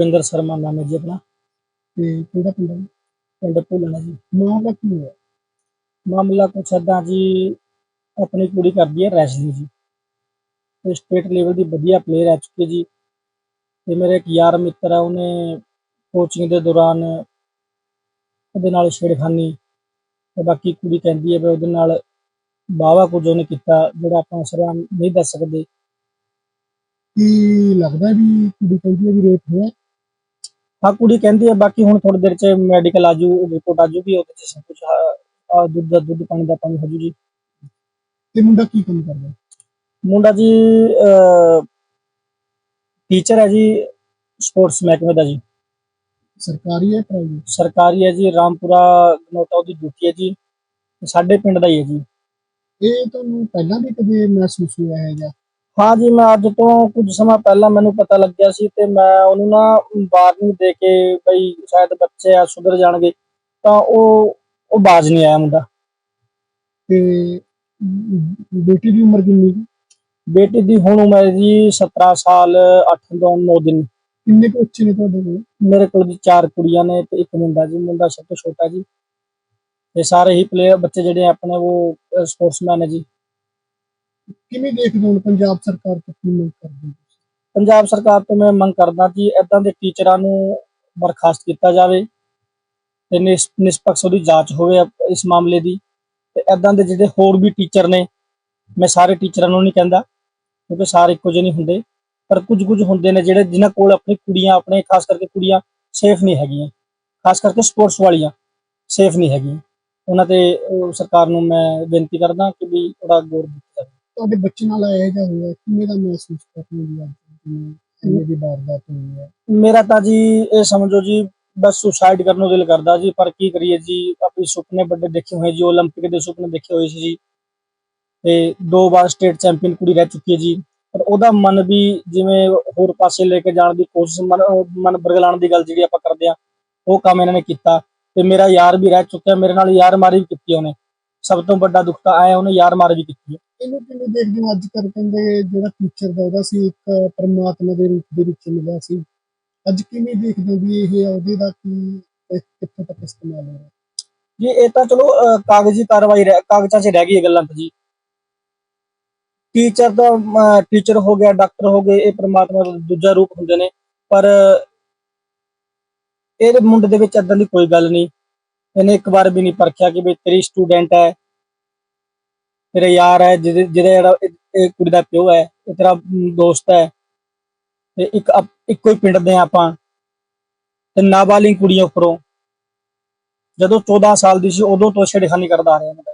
ਰਵਿੰਦਰ ਸ਼ਰਮਾ ਨਾਮ ਹੈ ਜੀ ਆਪਣਾ। ਤੇ ਕਿਹੜਾ ਪਿੰਡ ਹੈ ਜੀ? ਪਿੰਡ ਜੀ। ਮਾਮਲਾ ਕੀ ਹੋਇਆ ਮਾਮਲਾ ਕੁਛ ਏਦਾਂ ਜੀ ਆਪਣੀ ਕੁੜੀ ਕਰਦੀ ਹੈ ਰੈਸਲਿੰਗ ਜੀ। ਤੇ ਸਟੇਟ ਲੈਵਲ ਦੀ ਵਧੀਆ ਪਲੇਅਰ ਆ ਚੁੱਕੀ ਜੀ। ਤੇ ਮੇਰੇ ਇੱਕ ਯਾਰ ਮਿੱਤਰ ਆ ਉਹਨੇ ਕੋਚਿੰਗ ਦੇ ਦੌਰਾਨ ਉਹਦੇ ਨਾਲ ਛੇੜਖਾਨੀ ਤੇ ਬਾਕੀ ਕੁੜੀ ਕਹਿੰਦੀ ਹੈ ਵੀ ਉਹਦੇ ਨਾਲ ਬਾਵਾ ਕੁਝ ਉਹਨੇ ਕੀਤਾ ਜਿਹੜਾ ਆਪਾਂ ਸਰਿਆਮ ਨਹੀਂ ਦੱਸ ਸਕਦੇ। ਕੀ ਲੱਗਦਾ ਵੀ ਕੁੜੀ ਕਹਿੰਦੀ ਹੈ ਵੀ ਰੇਪ ਹੋਇਆ? ਹਾਂ ਕੁੜੀ ਕਹਿੰਦੀ ਹੈ ਬਾਕੀ ਹੁਣ ਥੋੜੀ ਦੇਰ ਚ ਮੈਡੀਕਲ ਆਜੂ ਰਿਪੋਰਟ ਆਜੂਗੀ ਉਹਦੇ ਚ ਸਭ ਕੁਝ ਦੁੱਧ ਦਾ ਦੁੱਧ ਪਾਣੀ ਦਾ ਪਾਣੀ ਹੋ ਜੂ ਜੀ। ਤੇ ਮੁੰਡਾ ਕੀ ਕੰਮ ਕਰਦਾ? ਮੁੰਡਾ ਜੀ ਟੀਚਰ ਹੈ ਜੀ ਸਪੋਰਟਸ ਮਹਿਕਮੇ ਦਾ ਜੀ। ਸਰਕਾਰੀ ਹੈ ਪ੍ਰਾਈਵੇਟ ਸਰਕਾਰੀ ਹੈ ਜੀ ਰਾਮਪੁਰਾ ਗਨੋਟਾ ਉਹਦੀ ਡਿਊਟੀ ਹੈ ਜੀ ਸਾਡੇ ਪਿੰਡ ਦਾ ਹੀ ਹੈ ਜੀ। ਇਹ ਤੁਹਾਨੂੰ ਪਹਿਲਾਂ ਵੀ ਕਦੇ ਮਹਿਸੂਸ ਹੋਇਆ ਹੈਗਾ ਹਾਂ ਜੀ ਮੈਂ ਅੱਜ ਤੋਂ ਕੁਝ ਸਮਾਂ ਪਹਿਲਾਂ ਮੈਨੂੰ ਪਤਾ ਲੱਗਿਆ ਸੀ ਤੇ ਮੈਂ ਉਹਨੂੰ ਨਾ ਵਾਰਨਿੰਗ ਦੇ ਕੇ ਬਈ ਸ਼ਾਇਦ ਬੱਚੇ ਆ ਸੁਧਰ ਜਾਣਗੇ ਤਾਂ ਉਹ ਉਹ ਬਾਜ਼ ਨਹੀਂ ਆਇਆ ਮੁੰਡਾ। ਤੇ ਬੇਟੀ ਦੀ ਉਮਰ ਕਿੰਨੀ ਕੁ? ਬੇਟੀ ਦੀ ਹੁਣ ਉਮਰ ਹੈ ਜੀ 17 ਸਾਲ 8 ਤੋਂ 9 ਦਿਨ। ਕਿੰਨੇ ਕੁ ਬੱਚੇ ਨੇ ਤੁਹਾਡੇ ਕੋਲ? ਮੇਰੇ ਕੋਲ ਜੀ ਚਾਰ ਕੁੜੀਆਂ ਨੇ ਤੇ ਇੱਕ ਮੁੰਡਾ ਜੀ। ਮੁੰਡਾ ਸਭ ਤੋਂ ਛੋਟਾ ਜੀ। ਤੇ ਸਾਰੇ ਹੀ ਪਲੇਅਰ ਬੱਚੇ ਜਿਹੜੇ ਆਪਣੇ ਉਹ ਸਪੋਰਟਸਮੈਨ ਹੈ ਜੀ। ਕਿਵੇਂ ਦੇਖਦੇ ਹੋ ਪੰਜਾਬ ਸਰਕਾਰ ਤੋਂ ਕੀ ਮੰਗ ਕਰਦੇ ਹੋ? ਪੰਜਾਬ ਸਰਕਾਰ ਤੋਂ ਮੈਂ ਮੰਗ ਕਰਦਾ ਕਿ ਇਦਾਂ ਦੇ ਟੀਚਰਾਂ ਨੂੰ ਬਰਖਾਸਤ ਕੀਤਾ ਜਾਵੇ ਤੇ ਨਿਸ- ਨਿਸ਼ਪਕਸ਼ ਉਹਦੀ ਜਾਂਚ ਹੋਵੇ ਇਸ ਮਾਮਲੇ ਦੀ। ਤੇ ਇਦਾਂ ਦੇ ਜਿਹੜੇ ਹੋਰ ਵੀ ਟੀਚਰ ਨੇ ਮੈਂ ਸਾਰੇ ਟੀਚਰਾਂ ਨੂੰ ਨਹੀਂ ਕਹਿੰਦਾ। ਕਿਉਂਕਿ ਸਾਰੇ ਇੱਕੋ ਜਿਹੇ ਨਹੀਂ ਹੁੰਦੇ ਪਰ ਕੁਝ ਕੁਝ ਹੁੰਦੇ ਨੇ ਜਿਹੜੇ ਜਿਨ੍ਹਾਂ ਕੋਲ ਆਪਣੀ ਕੁੜੀਆਂ ਆਪਣੇ ਖਾਸ ਕਰਕੇ ਕੁੜੀਆਂ ਸੇਫ ਨਹੀਂ ਹੈਗੀਆਂ ਖਾਸ ਕਰਕੇ ਸਪੋਰਟਸ ਵਾਲੀਆਂ ਸੇਫ ਨਹੀਂ ਹੈਗੀਆਂ ਉਹਨਾਂ ਤੇ ਉਹ ਸਰਕਾਰ ਨੂੰ ਮੈਂ ਬੇਨਤੀ ਕਰਦਾ ਕਿ ਵੀ ਥੋੜਾ ਗੌਰ ਦਿੱਤਾ ਜਾਵੇ ਤੁਹਾਡੇ ਬੱਚੇ ਨਾਲ ਇਹ ਜਿਹਾ ਹੋਇਆ ਕਿਵੇਂ ਦਾ ਮਹਿਸੂਸ ਕਰਦੇ ਹੋ ਜੀ ਅੱਜ ਜਿਵੇਂ ਐਵੇਂ ਦੀ ਵਾਰਦਾਤ ਹੋਈ ਹੈ ਮੇਰਾ ਤਾਂ ਜੀ ਇਹ ਸਮਝੋ ਜੀ ਬਸ ਸੁਸਾਈਡ ਕਰਨ ਨੂੰ ਦਿਲ ਕਰਦਾ ਜੀ ਪਰ ਕੀ ਕਰੀਏ ਜੀ ਆਪਣੇ ਸੁਪਨੇ ਵੱਡੇ ਦੇਖੇ ਹੋਏ ਜੀ 올림픽 ਦੇ ਸੁਪਨੇ ਦੇਖੇ ਹੋਏ ਸੀ ਜੀ ਤੇ ਦੋ ਵਾਰ ਸਟੇਟ ਚੈਂਪੀਅਨ ਕੁੜੀ ਰਹਿ ਚੁੱਕੀ ਹੈ ਜੀ। ਪਰ ਉਹਦਾ ਮਨ ਵੀ ਜਿਵੇਂ ਹੋਰ ਪਾਸੇ ਲੈ ਕੇ ਜਾਣ ਦੀ ਕੋਸ਼ਿਸ਼ ਮਨ ਮਨ ਬਰਗਲਾਉਣ ਦੀ ਗੱਲ ਜਿਹੜੀ ਆਪਾਂ ਕਰਦੇ ਆ ਉਹ ਕੰਮ ਇਹਨਾਂ ਨੇ ਕੀਤਾ। ਤੇ ਮੇਰਾ ਯਾਰ ਵੀ ਰਹਿ ਚੁੱਕਿਆ ਮੇਰੇ ਨਾਲ ਯਾਰ ਮਾਰੀ ਵੀ ਕੀਤੀ ਉਹਨੇ। ਸਭ ਤੋਂ ਵੱਡਾ ਦੁੱਖ ਤਾਂ ਆਇਆ ਉਹਨੇ ਯਾਰ ਮਾਰੀ ਵੀ ਕੀਤੀ ਇਹਨੂੰ ਕਿਵੇਂ ਦੇਖਦੇ ਹੋ ਅੱਜ ਕੱਲ੍ਹ ਕਹਿੰਦੇ ਜਿਹੜਾ ਟੀਚਰ ਦਾ ਉਹਦਾ ਸੀ ਇੱਕ ਪਰਮਾਤਮਾ ਦੇ ਰੂਪ ਦੇ ਵਿੱਚ ਮਿਲਿਆ ਸੀ। ਅੱਜ ਕਿਵੇਂ ਦੇਖਦੇ ਵੀ ਇਹ ਅਹੁਦੇ ਦਾ ਕੀ ਕਿੱਥੋਂ ਤੱਕ ਇਸਤੇਮਾਲ ਹੋ ਰਿਹਾ? ਜੀ ਇਹ ਤਾਂ ਚਲੋ ਕਾਗਜ਼ੀ ਕਾਰਵਾਈ ਕਾਗਜ਼ਾਂ 'ਚ ਰਹਿ ਗਈ ਇਹ ਗੱਲਾਂ ਤਾਂ ਜੀ। ਟੀਚਰ ਦਾ ਟੀਚਰ ਹੋ ਗਿਆ ਡਾਕਟਰ ਹੋ ਗਏ, ਇਹ ਪ੍ਰਮਾਤਮਾ ਦਾ ਦੂਜਾ ਰੂਪ ਹੁੰਦੇ ਨੇ। ਪਰ ਇਹਦੇ ਮੁੰਡੇ ਦੇ ਵਿੱਚ ਏਦਾਂ ਦੀ ਕੋਈ ਗੱਲ ਨਹੀਂ। ਇਹਨੇ ਇੱਕ ਵਾਰ ਵੀ ਨਹੀਂ ਪਰਖਿਆ ਕਿ ਵੀ ਤੇਰੀ ਸਟੂਡੈਂਟ ਹੈ, ਤੇਰਾ ਯਾਰ ਹੈ, ਜਿਹਦੇ, ਜਿਹਦਾ ਜਿਹੜਾ ਇਹ- ਕੁੜੀ ਦਾ ਪਿਓ ਹੈ, ਇਹ ਤੇਰਾ ਦੋਸਤ ਹੈ। ਤੇ ਇੱਕ ਇੱਕੋ ਹੀ ਪਿੰਡ ਦੇ ਹਾਂ ਆਪਾਂ। ਤੇ ਨਾਬਾਲਿਗ ਕੁੜੀਆਂ ਉੱਪਰੋਂ। ਜਦੋਂ 14 ਸਾਲ ਦੀ ਸੀ, ਉਦੋਂ ਤੋਂ ਛੇੜਖਾਨੀ ਕਰਦਾ ਆ ਰਿਹਾ ਮੈਂ